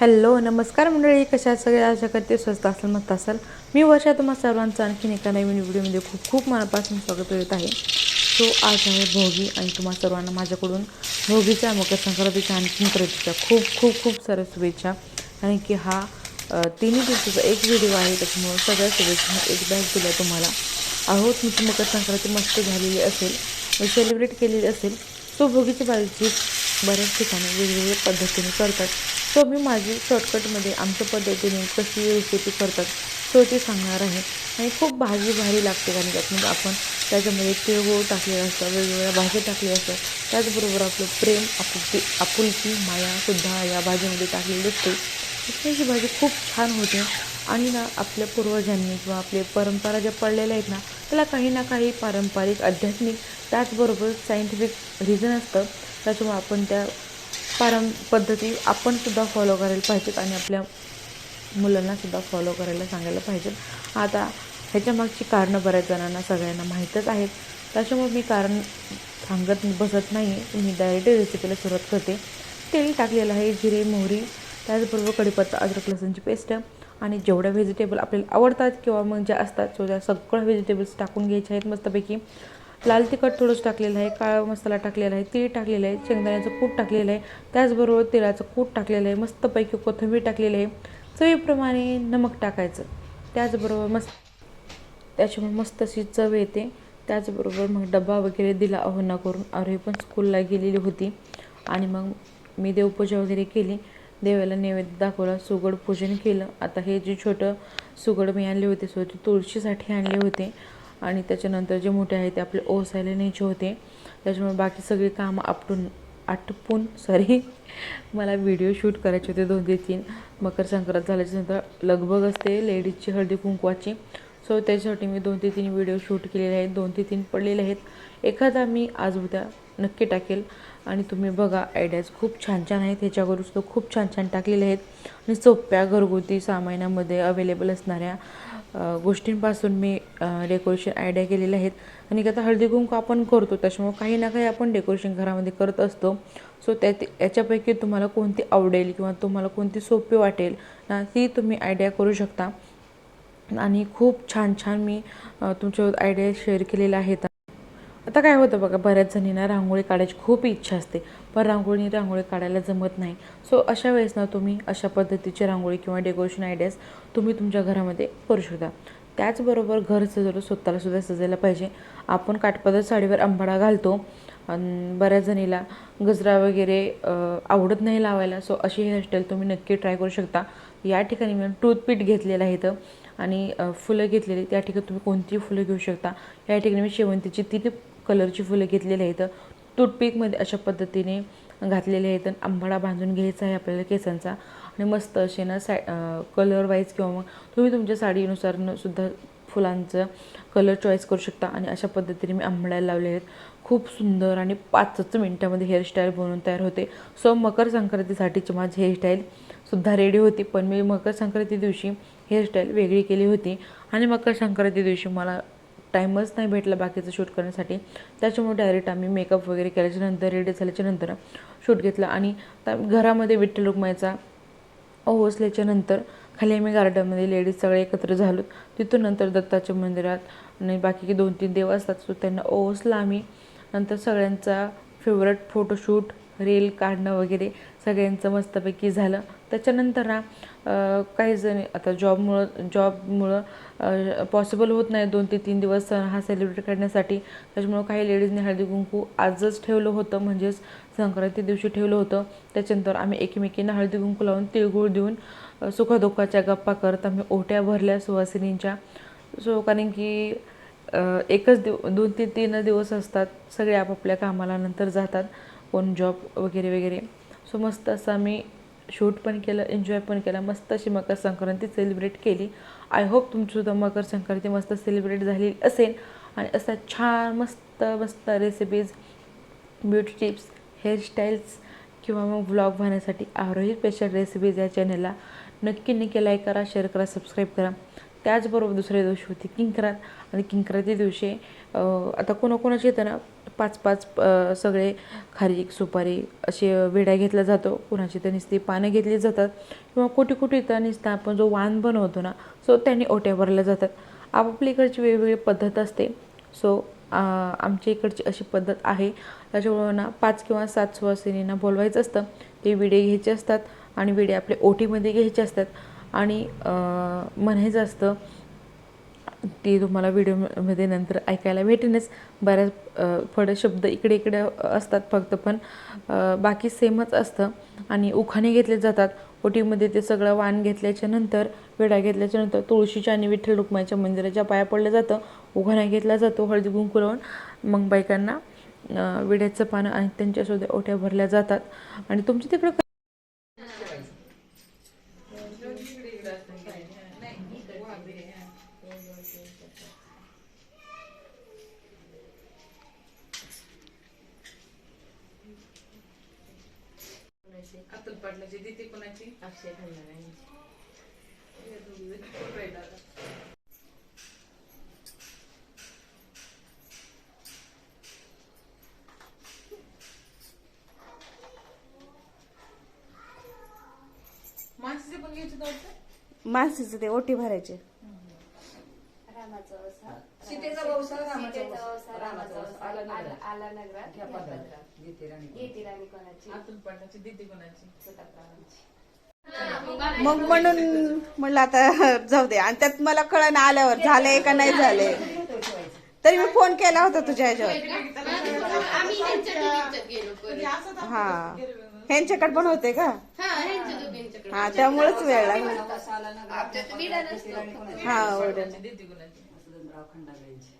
Hello नमस्कार मंडळी कशा सगळ्या सगळे? आशा करते स्वस्त असेल मस्त असाल. मी वर्षा तुम्हा सर्वांचं आणखीन एका नवीन व्हिडिओमध्ये खूप खूप मनापासून स्वागत करत आहे. सो आज आहे भोगी आणि तुम्हा सर्वांना माझ्याकडून भोगीच्या मकर संक्रांतीच्या आणखीन करतीच्या खूप खूप खूप साऱ्या शुभेच्छा. आणि की हा तिन्ही दिवसाचा एक व्हिडिओ आहे त्याच्यामुळे सगळ्या शुभेच्छा एकदाच दिल्या तुम्हाला. आहो तुमची मकर संक्रांती मस्त झालेली असेल सेलिब्रेट केलेली असेल. सो भोगीची बाजूची बऱ्याच ठिकाणी वेगवेगळ्या पद्धतीने करतात. सो मी माझी शॉर्टकटमध्ये आमच्या पद्धतीने कशी रेसिपी करतात सो ती सांगणार आहे. आणि खूप भाजी भारी लागते कारण त्यात. म्हणजे आपण त्याच्यामध्ये तिळगुळ टाकलेलं असतं वेगवेगळ्या भाज्या टाकल्या असतात. त्याचबरोबर आपलं प्रेम आपुलकी आपुलकी मायासुद्धा या भाजीमध्ये टाकलेली असते. त्याच्यामुळे ही भाजी खूप छान होते. आणि ना आपल्या पूर्वजांनी किंवा आपले परंपरा ज्या पडलेल्या आहेत ना त्याला काही ना काही पारंपरिक आध्यात्मिक त्याचबरोबर सायंटिफिक रिझन असतं. त्याच्यामुळे आपण त्या पारं पद्धती आपण सुद्धा फॉलो करायला पाहिजेत आणि आपल्या मुलांनासुद्धा फॉलो करायला सांगायला पाहिजेत. आता ह्याच्या मागची कारणं बऱ्याच जणांना सगळ्यांना माहीतच आहेत. त्याच्यामुळे मी कारण सांगत बसत नाही मी डायरेक्ट रेसिपीला सुरुवात करते. तेल टाकलेलं आहे जिरे मोहरी त्याचबरोबर कढीपत्ता अद्रक लसूणची पेस्ट आणि जेवढ्या व्हेजिटेबल आपल्याला आवडतात किंवा मग ज्या असतात सो त्या सगळ्या व्हेजिटेबल्स टाकून घ्यायच्या आहेत मस्तपैकी लाल तिखट थोडंसं टाकलेलं आहे काळा मसाला टाकलेला आहे तीळ टाकलेलं आहे शेंगदाण्याचं कूट टाकलेलं आहे त्याचबरोबर तिळाचं कूट टाकलेलं आहे मस्तपैकी कोथिंबीर टाकलेली आहे. चवीप्रमाणे नमक टाकायचं. त्याचबरोबर मस्त त्याच्यामुळे मस्त अशी चव येते. त्याचबरोबर मग डबा वगैरे दिला आव्हाना करून. अरे पण स्कूलला गेलेली होती. आणि मग मी देवपूजा वगैरे केली. देवाला नैवेद्य दाखवला सुगड पूजन केलं. आता हे जे छोटं सुगड मी आणले होते सो तुळशीसाठी आणले होते. आणि त्याच्यानंतर जे मोठे आहे ते आपले ओसायला न्यायचे होते. त्याच्यामुळे बाकी सगळी कामं आपटून आटपून सॉरी मला व्हिडिओ शूट करायचे होते दोन ते तीन. मकर संक्रांत झाल्याच्यानंतर लगबग असते लेडीजची हळदी कुंकवाची. सो त्याच्यासाठी मी दोन ते तीन व्हिडिओ शूट केलेले आहेत. दोन ते तीन पडलेले आहेत. एखादा मी आज उद्या नक्की टाकेल. आणि तुम्ही बघा आयडियाज खूप छान छान आहेत. ह्याच्यावरून सुद्धा खूप छान छान टाकलेले आहेत. आणि सोप्या घरगुती सामानामध्ये अवेलेबल असणाऱ्या गोष्टींपासून मी डेकोरेशन आयडिया केलेल्या आहेत. आणि आता हळदी कुंकू आपण करतो त्याच्यामुळे काही ना काही आपण डेकोरेशन घरामध्ये करत असतो. सो त्या याच्यापैकी तुम्हाला कोणती आवडेल किंवा तुम्हाला कोणती सोपी वाटेल ना ती तुम्ही आयडिया करू शकता. आणि खूप छान छान मी अ, तुमच्यासोबत आयडिया शेअर केलेल्या आहेत आता काय होतं बघा बऱ्याच जणींना रांगोळी काढायची खूप इच्छा असते पण रांगोळीने रांगोळी काढायला जमत नाही. सो अशा वेळेस ना तुम्ही अशा पद्धतीची रांगोळी किंवा डेकोरेशन आयडियाज तुम्ही तुमच्या घरामध्ये करू शकता. त्याचबरोबर घर सजवलं स्वतःला सुद्धा सजायला पाहिजे. आपण काठपदर साडीवर अंबाडा घालतो बऱ्याच जणीला गजरा वगैरे आवडत नाही लावायला. सो अशी हेअरस्टाईल तुम्ही नक्की ट्राय करू शकता. या ठिकाणी मी टूथपीठ घेतलेलं आहे इथं आणि फुलं घेतलेली त्या ठिकाणी तुम्ही कोणतीही फुलं घेऊ शकता. या ठिकाणी मी शेवंतीची तीन कलरची फुलं घेतलेली आहेत. टूथपीकमध्ये अशा पद्धतीने घातलेले आहेत आणि आंबाडा बांधून घ्यायचा आहे आपल्याला केसांचा. आणि मस्त असे ना साय कलर वाईज किंवा मग तुम्ही तुमच्या साडीनुसार सुद्धा फुलांचं कलर चॉईस करू शकता. आणि अशा पद्धतीने मी आंबड्याला लावले आहेत. खूप सुंदर आणि पाचच मिनटामध्ये हेअरस्टाईल बनवून तयार होते. सो मकर संक्रांतीसाठीची माझी हेअरस्टाईल सुद्धा रेडी होती. पण मी मकर संक्रांती दिवशी हेअरस्टाईल वेगळी केली होती. आणि मकर संक्रांती दिवशी मला टाईमच नाही भेटला बाकीचं शूट करण्यासाठी. त्याच्यामुळे डायरेक्ट आम्ही मेकअप वगैरे केल्याच्यानंतर रेडी झाल्याच्यानंतर शूट घेतलं. आणि त्या घरामध्ये विठ्ठल रुक्माईचा ओवसल्याच्या नंतर खाली आम्ही गार्डनमध्ये लेडीज सगळे एकत्र झालो. तिथून नंतर दत्ताच्या मंदिरात आणि बाकी दोन तीन देव असतात सो त्यांना ओहोसला आम्ही नंतर सगळ्यांचा फेवरेट फोटोशूट रील काढणं वगैरे सगळ्यांचं मस्तपैकी झालं. त्याच्यानंतर ना काही जण आता जॉबमुळं जॉबमुळं पॉसिबल होत नाही दोन ते तीन दिवस सण हा सेलिब्रेट करण्यासाठी. त्याच्यामुळं काही लेडीजने हळदी कुंकू आजच ठेवलं होतं म्हणजेच संक्रांती दिवशी ठेवलं होतं. त्याच्यानंतर आम्ही एकमेकींना हळदी कुंकू लावून तिळगुळ देऊन सुखदुःखाच्या गप्पा करत आम्ही ओट्या भरल्या सुवासिनींच्या. सो कारण की एकच दिव दोन ते तीन दिवस असतात सगळे आपापल्या कामाला नंतर जातात कोण जॉब वगैरे वगैरे. सो मस्त असं आम्ही शूट पण केलं एन्जॉय पण केला मस्त अशी मकर संक्रांती सेलिब्रेट केली. आय होप तुमचीसुद्धा मकर संक्रांती मस्त सेलिब्रेट झालेली असेल. आणि असं छान मस्त मस्त रेसिपीज ब्युटी टिप्स हेअरस्टाईल्स किंवा मग व्लॉग पाहण्यासाठी आरोही स्पेशल रेसिपीज या चॅनलला नक्की नक्की लाईक करा शेअर करा सबस्क्राईब करा. त्याचबरोबर दुसऱ्या दिवशी होती किंकरात. आणि किंकराती दिवशी आता कोणाकोणाची येतं ना पाच पाच सगळे खारीक सुपारी असे विड्या घेतला जातो. कुणाची तर नुसती पानं घेतली जातात. किंवा कुठे कुठे तर नुसतं आपण जो वाण बनवतो ना सो त्यांनी ओट्या भरल्या जातात. आपापल्या इकडची वेगवेगळी पद्धत असते. सो आमच्या इकडची अशी पद्धत आहे. त्याच्यामुळं ना पाच किंवा सात सुवासिनींना बोलवायचं असतं. ते विडे घ्यायचे असतात आणि विडे आपले ओटीमध्ये घ्यायचे असतात. आणि म्हणायचं असतं ती तुम्हाला व्हिडिओमध्ये नंतर ऐकायला भेटेनच. बऱ्याच अ, थोडे शब्द इकडे इकडे असतात फक्त पण बाकी सेमच असतं. आणि उखाणे घेतले जातात. ओटीमध्ये ते सगळं वाण घेतल्याच्या नंतर विडा घेतल्याच्या नंतर तुळशीच्या आणि विठ्ठल रुक्माईच्या मंदिराच्या पाया पडलं जातं. उघाणा घेतला जातो हळदी कुंकू लावून मग बायकांना विड्याचं पानं आणि त्यांच्यासुद्धा ओट्या भरल्या जातात. आणि तुमच्या तिकडं अतुल पाटलाची दिती कोणाची? अक्षय खंडारांची माणसाचे पण घ्यायचे माणसाचं ते ओटी भरायचे. रामाचा वसा सीतेचा रामाचा सीतेचा वसा. वसा, रामाचा रामाचा वसा. वसा. आला नगरात. आला- आला नगरात घ्या घ्या पदरात. पदरात. गीते राणी. गीती राणी कोणाची अतुल पाटलाची दिती कोणाची सुताप्रावांची. मग म्हणून म्हणलं आता जाऊ दे आणि त्यात मला कळण आल्यावर झालंय का नाही झालंय तरी मी फोन केला होता तुझ्या ह्याच्यावर आम्ही ह्यांच्या दोघींच्यात गेलो परत. हा ह्यांच्याकडे पण होते का हा, ह्यांच्या दोघींच्याकडे. हा त्यामुळेच वेळ लागला. आमच्यात? हा ओढ दिती कोणाची auch in der Welt.